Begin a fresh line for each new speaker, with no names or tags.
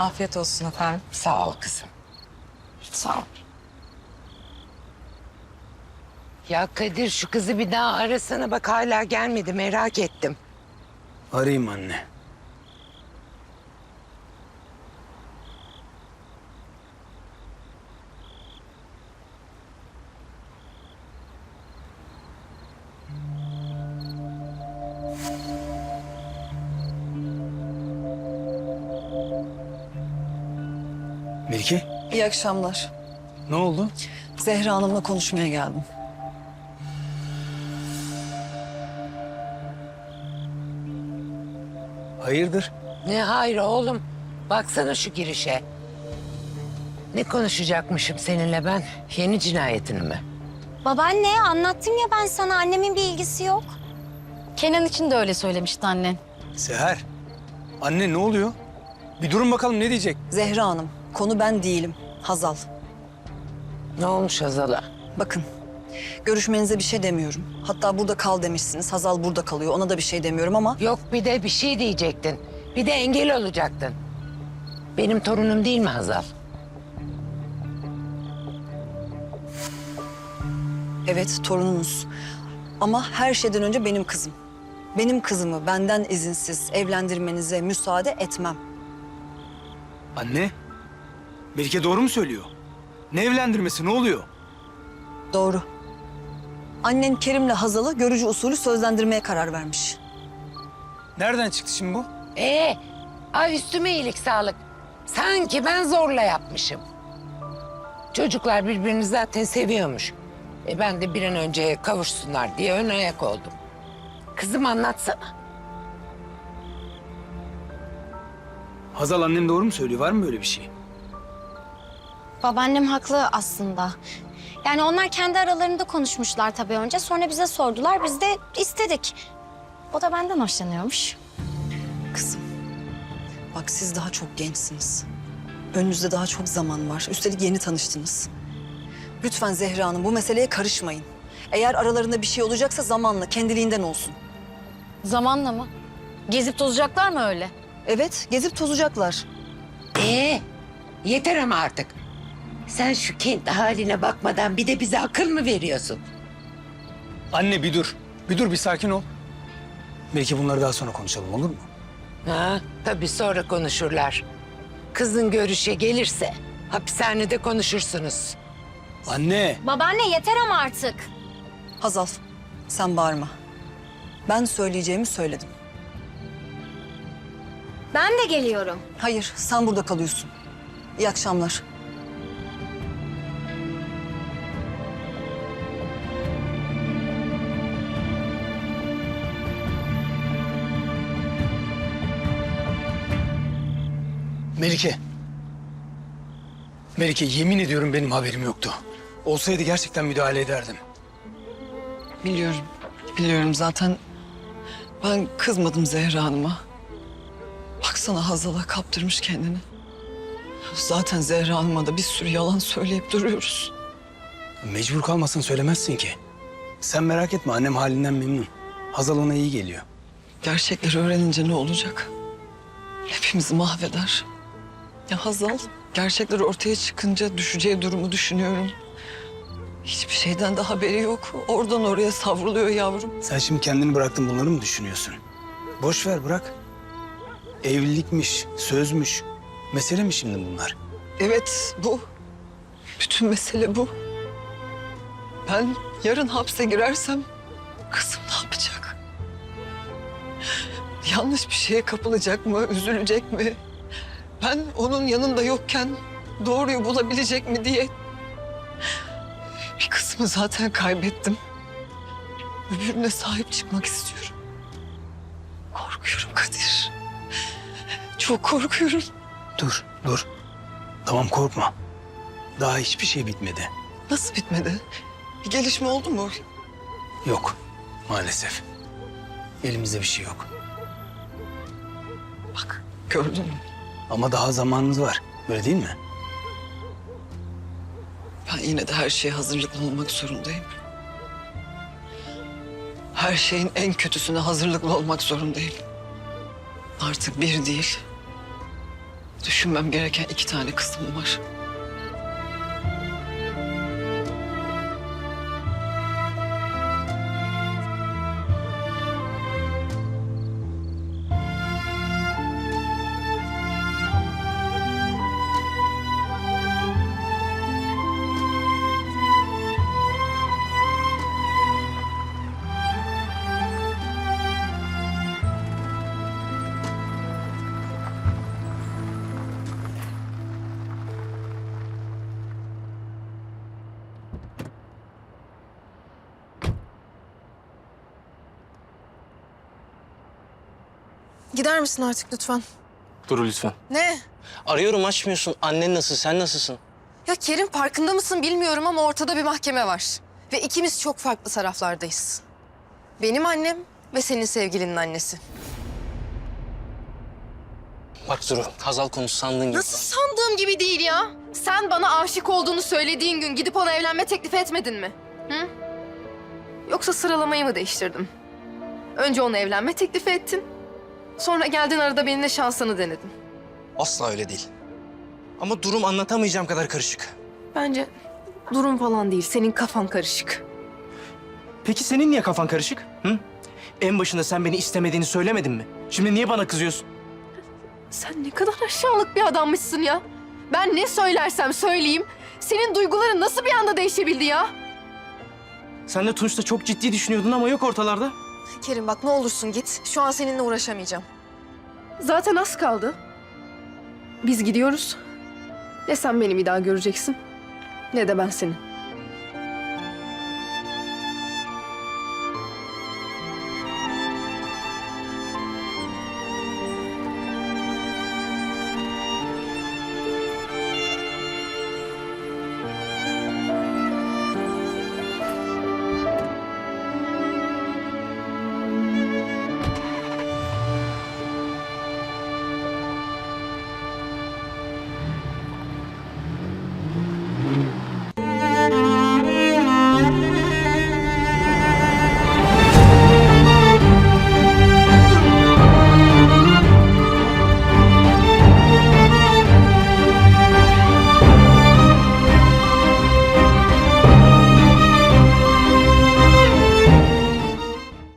Afiyet olsun efendim.
Sağ ol kızım. Sağ ol. Ya Kadir şu kızı bir daha arasana bak hala gelmedi merak ettim.
Arayayım anne. Melike,
İyi akşamlar.
ne oldu?
Zehra Hanım'la konuşmaya geldim.
Hayırdır?
Ne hayır oğlum. Baksana şu girişe. Ne konuşacakmışım seninle ben? Yeni cinayetini mi?
Babaanne anlattım ya ben sana annemin bir ilgisi yok.
Kenan için de öyle söylemişti annen.
Seher, anne ne oluyor? Bir durun bakalım ne diyecek?
Zehra Hanım, konu ben değilim. Hazal.
Ne olmuş Hazal'a?
Bakın, görüşmenize bir şey demiyorum. Hatta burada kal demişsiniz. Hazal burada kalıyor. Ona da bir şey demiyorum ama...
Yok bir de bir şey diyecektin. Bir de engel olacaktın. Benim torunum değil mi Hazal?
Evet, torununuz. Ama her şeyden önce benim kızım. Benim kızımı benden izinsiz evlendirmenize müsaade etmem.
Anne, Melike doğru mu söylüyor? Ne evlendirmesi, ne oluyor?
Doğru. Annen Kerim'le Hazal'ı görücü usulü sözlendirmeye karar vermiş.
Nereden çıktı şimdi bu?
Ee, ay üstüme iyilik sağlık. Sanki ben zorla yapmışım. Çocuklar birbirini zaten seviyormuş. E ben de bir an önce kavuşsunlar diye ön ayak oldum. Kızım anlatsana.
Hazal annem doğru mu söylüyor? Var mı böyle bir şey?
Babaannem haklı aslında. Yani onlar kendi aralarında konuşmuşlar tabii önce. Sonra bize sordular. Biz de istedik. O da benden hoşlanıyormuş.
Kızım, bak siz daha çok gençsiniz. Önünüzde daha çok zaman var. Üstelik yeni tanıştınız. Lütfen Zehra Hanım bu meseleye karışmayın. Eğer aralarında bir şey olacaksa zamanla, kendiliğinden olsun.
Zamanla mı? Gezip tozacaklar mı öyle?
Evet, gezip tozacaklar.
Ee, yeter ama artık. Sen şu kendi haline bakmadan bir de bize akıl mı veriyorsun?
Anne bir dur. Bir dur, bir sakin ol. Belki bunları daha sonra konuşalım olur mu?
Ha, tabii sonra konuşurlar. Kızın görüşe gelirse hapishanede konuşursunuz.
Anne,
Babaanne yeter ama artık.
Hazal, sen bağırma. Ben söyleyeceğimi söyledim.
Ben de geliyorum.
Hayır, sen burada kalıyorsun. İyi akşamlar.
Melike. Melike yemin ediyorum benim haberim yoktu. Olsaydı gerçekten müdahale ederdim.
Biliyorum, biliyorum zaten ben kızmadım Zehra Hanım'a. Baksana Hazal'a kaptırmış kendini. Zaten Zehra Hanım'a da bir sürü yalan söyleyip duruyoruz.
Mecbur kalmasın söylemezsin ki. Sen merak etme annem halinden memnun. Hazal ona iyi geliyor.
Gerçekleri öğrenince ne olacak? Hepimizi mahveder. Ya Hazal, gerçekler ortaya çıkınca düşeceği durumu düşünüyorum. Hiçbir şeyden de haberi yok. Oradan oraya savruluyor yavrum.
Sen şimdi kendini bıraktın bunları mı düşünüyorsun? Boş ver bırak. Evlilikmiş, sözmüş. Mesele mi şimdi bunlar?
Evet, bu. Bütün mesele bu. Ben yarın hapse girersem kızım ne yapacak? Yanlış bir şeye kapılacak mı, üzülecek mi? Ben onun yanında yokken doğruyu bulabilecek mi diye bir kısmı zaten kaybettim. Öbürüne sahip çıkmak istiyorum. Korkuyorum Kadir. Çok korkuyorum.
Dur, dur. Tamam korkma. Daha hiçbir şey bitmedi.
Nasıl bitmedi? Bir gelişme oldu mu?
Yok, maalesef. Elimizde bir şey yok.
Bak gördün mü?
Ama daha zamanımız var. Öyle değil mi?
Ben yine de her şeye hazırlıklı olmak zorundayım. Her şeyin en kötüsüne hazırlıklı olmak zorundayım. Artık bir değil, Düşünmem gereken iki tane kızım var.
Gider misin artık lütfen?
Dur lütfen.
Ne?
Arıyorum açmıyorsun. Annen nasıl? Sen nasılsın?
Ya Kerim farkında mısın bilmiyorum ama ortada bir mahkeme var. Ve ikimiz çok farklı taraflardayız. Benim annem ve senin sevgilinin annesi.
Bak Duru, Hazal konusu sandığın gibi.
Nasıl sandığım gibi değil ya? Sen bana aşık olduğunu söylediğin gün gidip ona evlenme teklif etmedin mi? Hı? Yoksa sıralamayı mı değiştirdim? Önce ona evlenme teklifi ettin. Sonra geldin arada benimle şansını denedin.
Asla öyle değil. Ama durum anlatamayacağım kadar karışık.
Bence durum falan değil, senin kafan karışık.
Peki senin niye kafan karışık? Hı? En başında sen beni istemediğini söylemedin mi? Şimdi niye bana kızıyorsun?
Sen ne kadar aşağılık bir adammışsın ya. Ben ne söylersem söyleyeyim, senin duyguların nasıl bir anda değişebildi ya?
Sen de Tunç'ta çok ciddi düşünüyordun ama yok ortalarda.
Kerim bak ne olursun git. Şu an seninle uğraşamayacağım. Zaten az kaldı. Biz gidiyoruz. Ne sen beni bir daha göreceksin, ne de ben seni.